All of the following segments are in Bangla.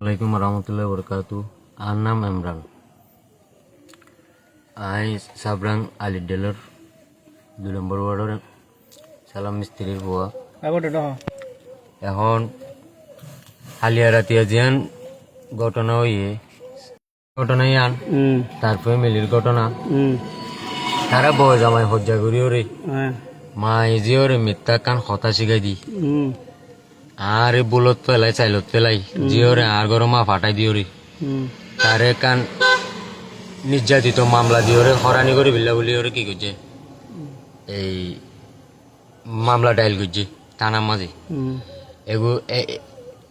ওয়ালাইকুম রহমতুল্লাহ বরকাতু আর নাম ইমরান। আই সাবরাং আলি ডেলর দুই নম্বর ওয়ার্ডের। সালাম মিস্ত্রির বুয়া। দহ এখন হালিয়া রাতিয়া জিয়ান ঘটনা হইয়ে ঘটনা ইয়ান তার ফ্যামিলির ঘটনা। তারা বয় জামাই হজ্জা করি ওরে হ্যাঁ। মা এজি ওরে মিথ্যা কান হতা শিখাই দি। আর বুলত পেলাই চাইলত পেলাই। জিওরে আর গরম মা ফাটাই দিওরে উম তারে কান নির্যাতিত মামলা দিয়ে রে হরানি করে বিল্লা বলি ওরে কি করছে? এই মামলা ডাইল করছে থানার মাঝে। উম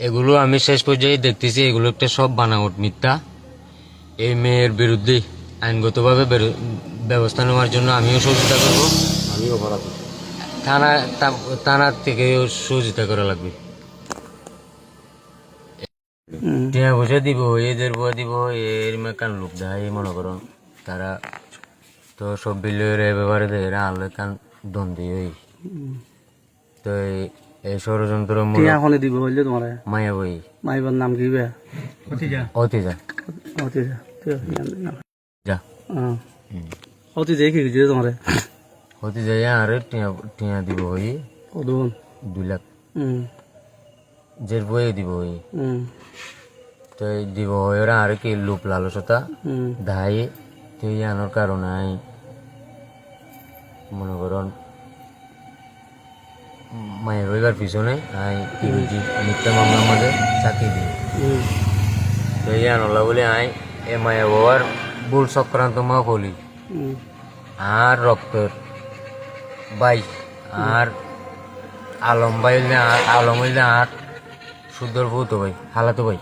এগুলো আমি শেষ পর্যায়ে দেখতেছি এগুলো একটা সব বানাওট মিথ্যা। এই মেয়ের বিরুদ্ধে আইনগতভাবে ব্যবস্থা নেওয়ার জন্য আমিও সহযোগিতা করব। আমিও থানা থানার থেকেও সহযোগিতা করা লাগবে। টিয়া বসে দিব এদের বয়ে দিব এর মেকান লোক দেয় মনে করুন তারা তো সব বিলের ব্যাপারে দেয় এরা আনলে কান দ্বন্দ্বী ওই। তো এই- ষড়যন্ত্র টিয়া খনে দিব হইলে তোমার? মায়া বই। মাইবার নাম কি বে? অতিজা। অতি যা। অতিজা যা অতিজা কি কিছু তোমার? যাই আর টিয়া টিয়া দিব হই কদন দুই লাখ। উম জের বয়ে দিব হই উম তো দিব ওরা আর কি লোপ লালসতা ধাই তো এই আনার কারণে মনে করুন মায়ের রইবার পিছনে আই কি বুঝি মিথ্যা মামলার মাঝে চাকরি দিই তো এই আনলা বলে আই এ মায়া বাবার ভুল চক্রান্ত মা হলি। আর রক্তের বাই আর আলম বাইলে আর আলম হইলে আর সুন্দর ভূত ভাই হালাতো ভাই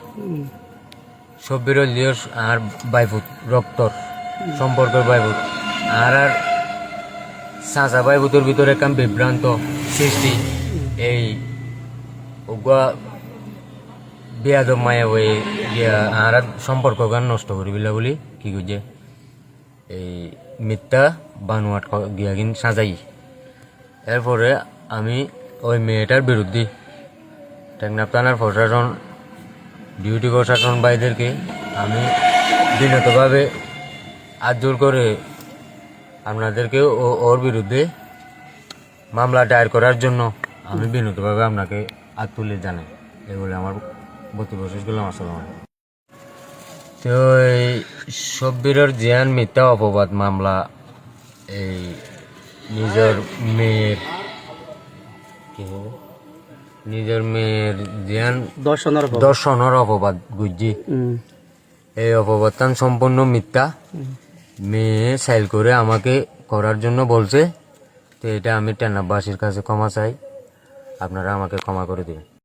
সব্বির হইলেও আর বাইভূত, রক্তর সম্পর্কের বাইভূত। আর আর চাচা বাইভূতের ভিতরে কাম বিভ্রান্ত সৃষ্টি। এই উগা বিয়াদব মায়া বই গিয়া আর সম্পর্ক গান নষ্ট করি বিলা, কি করছে এই মিথ্যা বানুয়াট গিয়া কিন সাজাই এরপরে আমি ওই মেয়েটার বিরুদ্ধে টেকনাফ প্রশাসন ডিউটি প্রশাসন ভাইদেরকে আমি বিনতভাবে আজোর করে আপনাদেরকে ওর বিরুদ্ধে মামলা দায়ের করার জন্য আমি বিনতভাবে আপনাকে হাত তুলে জানাই এগুলো আমার বত্রিশ বছর করলাম আসসালাম। তো এই সব্বিরের জিয়ান মিথ্যা অপবাদ মামলা, এই নিজের মেয়ের কি হবে? নিজের মেয়ের জ্ঞান দর্শনের দর্শনের অপবাদ গুজি এই অপবাদটান সম্পূর্ণ মিথ্যা। মেয়ে সাইল করে আমাকে করার জন্য বলছে তো এটা আমি টেনাবাসীর কাছে ক্ষমা চাই। আপনারা আমাকে ক্ষমা করে দেবেন।